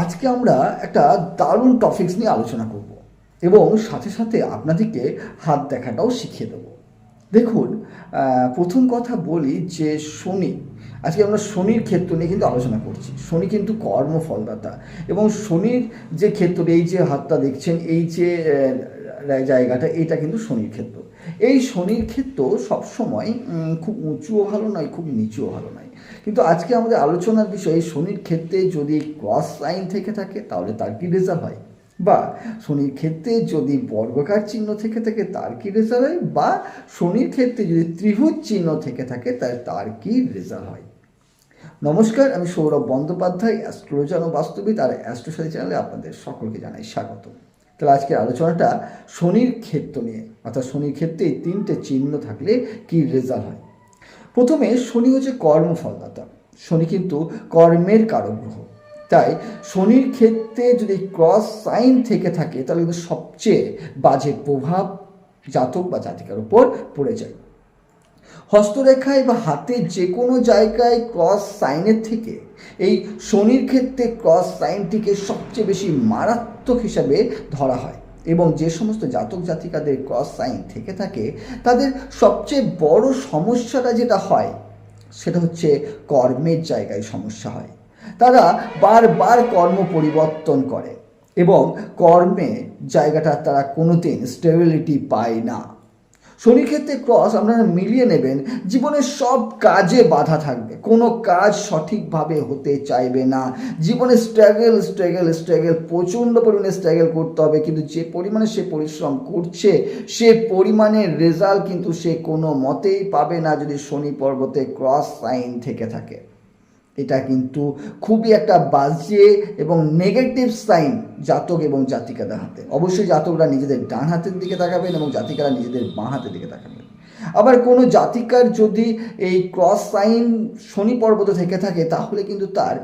আজকে আমরা একটা দারুণ টপিকস নিয়ে আলোচনা করব এবং সাথে সাথে আপনাদেরকে হাত দেখাটাও শিখিয়ে দেবো। দেখুন প্রথম কথা বলি যে শনি, আজকে আমরা শনির ক্ষেত্র নিয়ে কিন্তু আলোচনা করছি। শনি কিন্তু কর্মফলদাতা এবং শনির যে ক্ষেত্র, এই যে হাতটা দেখছেন, এই যে জায়গাটা এটা কিন্তু শনির ক্ষেত্র। এই শনির ক্ষেত্র সবসময় খুব উঁচুও ভালো নয়, খুব নিচুও ভালো নয়। কিন্তু আজকে আমাদের আলোচনার বিষয় শনির ক্ষেত্রে যদি ক্রস সাইন থেকে থাকে, তাহলে তার কি রেজাল্ট হয়? বা শনির ক্ষেত্রে যদি বর্গকার চিহ্ন থেকে থাকে, তার কি রেজাল্ট হয়? বা শনির ক্ষেত্রে যদি ত্রিভুজ চিহ্ন থেকে থাকে, তাহলে তার কি রেজাল্ট হয়? নমস্কার, আমি সৌরভ বন্দ্যোপাধ্যায় অ্যাস্ট্রোলজান ও বাস্তবিক আর অ্যাস্ট্রোসারি চ্যানেলে আপনাদের সকলকে জানাই স্বাগত তাহলে আজকের আলোচনাটা শনির ক্ষেত্র নিয়ে, অর্থাৎ শনির ক্ষেত্রে এই তিনটে চিহ্ন থাকলে কি রেজাল্ট হয়? প্রথমে শনি হচ্ছে কর্মফলদাতা। শনি কিন্তু কর্মের কারক গ্রহ তাই শনির ক্ষেত্রে যদি ক্রস সাইন থেকে থাকে, তাহলে কিন্তু সবচেয়ে বাজে প্রভাব জাতক বা জাতিকার উপর পড়ে যায়। হস্তরেখায় বা হাতের যে কোনো জায়গায় ক্রস সাইনের থেকে এই শনির ক্ষেত্রে ক্রস সাইনটিকে সবচেয়ে বেশি মারাত্মক হিসাবে ধরা হয় এবং যে সমস্ত জাতক জাতিকাদের ক্রস সাইন থেকে থাকে, তাদের সবচেয়ে বড় সমস্যাটা যেটা হয়, সেটা হচ্ছে কর্মের জায়গায় সমস্যা হয়। তারা বারবার কর্ম পরিবর্তন করে এবং কর্মে জায়গাটা তারা কোনোদিন স্টেবিলিটি পায় না। শনির ক্ষেত্রে ক্রস আপনারা মিলিয়ে নেবেন জীবনের সব কাজে বাধা থাকবে। কোনো কাজ সঠিকভাবে হতে চাইবে না। জীবনে স্ট্রাগল স্ট্রাগল স্ট্রাগল প্রচণ্ড পরিমাণে স্ট্রাগল করতে হবে, কিন্তু যে পরিমাণে সে পরিশ্রম করছে, সে পরিমাণে রেজাল্ট কিন্তু সে কোনো মতেই পাবে না যদি শনি পর্বতে ক্রস সাইন থেকে থাকে। এটা কিন্তু খুবই একটা বাজে এবং নেগেটিভ সাইন জাতক এবং জাতিকাদের হাতে। অবশ্যই জাতকরা নিজেদের ডান হাতের দিকে তাকাবেন এবং জাতিকারা নিজেদের বাঁ হাতের দিকে তাকাবেন। আবার কোনো জাতিকার যদি এই ক্রস সাইন শনি পর্বত থেকে থাকে, তাহলে কিন্তু তার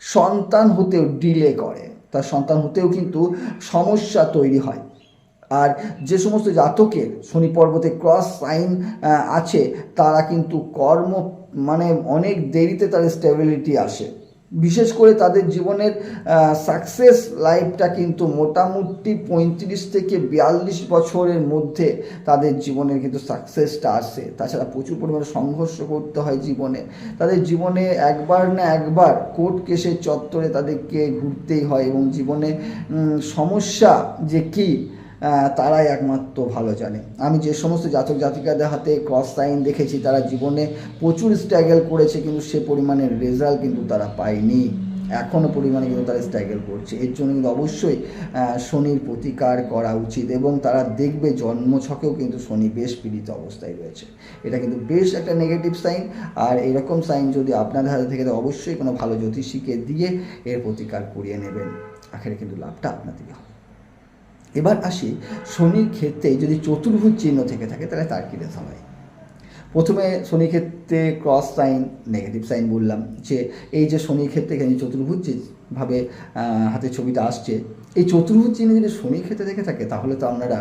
সন্তান হতেও ডিলে করে। তার সন্তান হতেও কিন্তু সমস্যা তৈরি হয়। আর যে সমস্ত জাতকের শনি পর্বতে ক্রস সাইন আছে, তারা কিন্তু কর্ম মানে অনেক দেরিতে তাদের স্টেবিলিটি আসে। বিশেষ করে তাদের জীবনের সাকসেস লাইফটা কিন্তু মোটামুটি পঁয়ত্রিশ থেকে বিয়াল্লিশ বছরের মধ্যে তাদের জীবনের কিন্তু সাকসেসটা আসে। তাছাড়া প্রচুর পরিমাণে সংঘর্ষ করতে হয় জীবনে। তাদের জীবনে একবার না একবার কোর্ট কেসের চত্বরে তাদেরকে ঘুরতেই হয় এবং জীবনে সমস্যা যে কী তারাই একমাত্র ভালো জানে। আমি যে সমস্ত জাতক জাতিকাদের হাতে ক্রস সাইন দেখেছি, তারা জীবনে প্রচুর স্ট্রাগল করেছে, কিন্তু সে পরিমাণের রেজাল্ট কিন্তু তারা পায়নি। এখনও পরিমাণে কিন্তু তারা স্ট্রাগল করছে। এর জন্য কিন্তু অবশ্যই শনির প্রতিকার করা উচিত এবং তারা দেখবে জন্মছকেও কিন্তু শনি বেশ পীড়িত অবস্থায় রয়েছে। এটা কিন্তু বেশ একটা নেগেটিভ সাইন আর এরকম সাইন যদি আপনাদের হাতে থেকে অবশ্যই কোনো ভালো জ্যোতিষীকে দিয়ে এর প্রতিকার করিয়ে নেবেন। আখেরে কিন্তু লাভটা আপনাদেরই হবে। এবার আসি শনির ক্ষেত্রে যদি চতুর্ভুজ চিহ্ন থেকে থাকে তাহলে তার কী রেখা হয়? প্রথমে শনির ক্ষেত্রে ক্রস সাইন নেগেটিভ সাইন বললাম যে এই যে শনির ক্ষেত্রে এখানে চতুর্ভুজ যে ভাবে আহ, হাতের ছবিটা আসছে এই চতুর্ভুজ চিহ্ন যদি শনির ক্ষেত্রে থেকে থাকে তাহলে তো আপনারা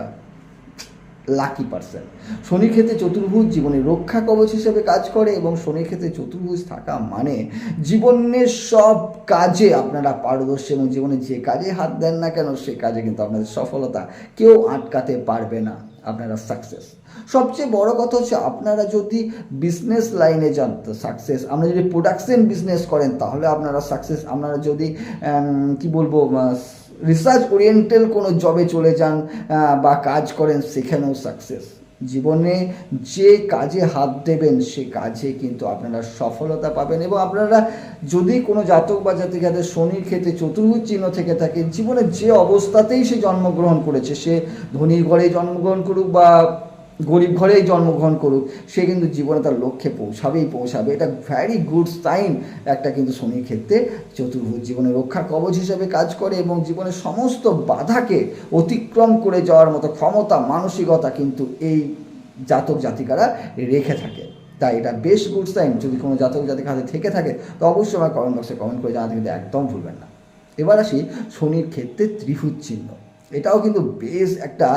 লাকি পার্সন শনির ক্ষেত্রে চতুর্ভুজ জীবনে রক্ষা কবচ হিসেবে কাজ করে এবং শনির ক্ষেত্রে চতুর্ভুজ থাকা মানে জীবনের সব কাজে আপনারা পারদর্শী এবং জীবনে যে কাজে হাত দেন না কেন, সে কাজে কিন্তু আপনাদের সফলতা কেউ আটকাতে পারবে না। আপনারা সাকসেস সবচেয়ে বড় কথা হচ্ছে আপনারা যদি বিজনেস লাইনে যান, তো সাকসেস আপনারা যদি প্রোডাকশন বিজনেস করেন, তাহলে আপনারা সাকসেস আপনারা যদি কি বলব রিসার্চ ওরিয়েন্টাল কোনো জবে চলে যান বা কাজ করেন, সেখানেও সাকসেস জীবনে যে কাজে হাত দেবেন, সে কাজে কিন্তু আপনারা সফলতা পাবেন এবং আপনারা যদি কোনো জাতক বা জাতিকাদের শনির ক্ষেত্রে চতুর্ভুজ চিহ্ন থেকে থাকে জীবনে যে অবস্থাতেই সে জন্মগ্রহণ করেছে, সে ধনীর ঘরেই জন্মগ্রহণ করুক বা গরিব ঘরেই জন্মগ্রহণ করুক, সে কিন্তু জীবনে তার লক্ষ্যে পৌঁছাবেই পৌঁছাবে। এটা ভ্যারি গুড সাইন একটা কিন্তু শনির ক্ষেত্রে চতুর্ভুজ জীবনে রক্ষা কবচ হিসেবে কাজ করে এবং জীবনের সমস্ত বাধাকে অতিক্রম করে যাওয়ার মতো ক্ষমতা, মানসিকতা কিন্তু এই জাতক জাতিকারা রেখে থাকে। তাই এটা বেশ গুড সাইন যদি কোনো জাতক জাতিকার হাতে থেকে থাকে, তো অবশ্যই আমার কমেন্ট বক্সে কমেন্ট করে জানাতে কিন্তু একদম ভুলবেন না। এবার আসি শনির ক্ষেত্রে ত্রিভুজ চিহ্ন। এটাও কিন্তু বেশ একটা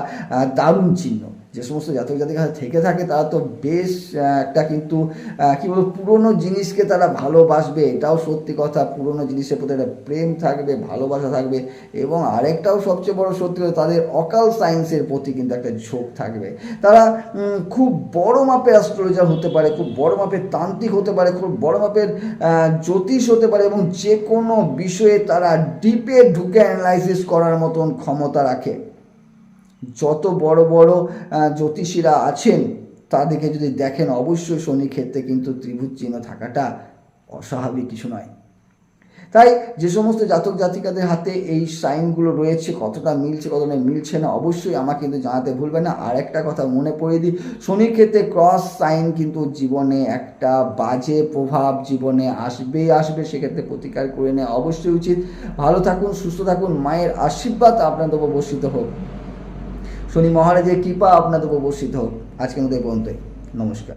দারুণ চিহ্ন। যে সমস্ত জাতক জাতিকা থেকে থাকে, তারা তো বেশ একটা কিন্তু কী বলব, পুরনো জিনিসকে তারা ভালোবাসবে, এটাও সত্যি কথা। পুরনো জিনিসের প্রতি একটা প্রেম থাকবে, ভালোবাসা থাকবে। এবং আরেকটাও সবচেয়ে বড় সত্যি কথা, তাদের অকাল সায়েন্সের প্রতি কিন্তু একটা ঝোঁক থাকবে। তারা খুব বড় মাপের অ্যাস্ট্রোলজার হতে পারে, খুব বড় মাপের তান্ত্রিক হতে পারে, খুব বড় মাপের জ্যোতিষ হতে পারে এবং যে কোনো বিষয়ে তারা ডিপে ঢুকে অ্যানালাইসিস করার মতন ক্ষমতা রাখে। যত বড় বড় জ্যোতিষীরা আছেন, তাদেরকে যদি দেখেন, অবশ্যই শনি ক্ষেত্রে কিন্তু ত্রিভুজ চিহ্ন থাকাটা অস্বাভাবিক কিছু নয়। তাই যে সমস্ত জাতক জাতিকাদের হাতে এই সাইনগুলো রয়েছে, কতটা মিলছে কতটা মিলছে না, অবশ্যই আমাকে কিন্তু জানাতে ভুলবে না। আর একটা কথা মনে পড়িয়ে দিই, শনির ক্ষেত্রে ক্রস সাইন কিন্তু জীবনে একটা বাজে প্রভাব জীবনে আসবেই আসবে, সেক্ষেত্রে প্রতিকার করে নেওয়া অবশ্যই উচিত। ভালো থাকুন, সুস্থ থাকুন, মায়ের আশীর্বাদ আপনাদের উপর বর্ষিত হোক। শনি মহারাজের কৃপা আপনাদের উপস্থিত হোক। আজকের এই পর্যন্তই। নমস্কার।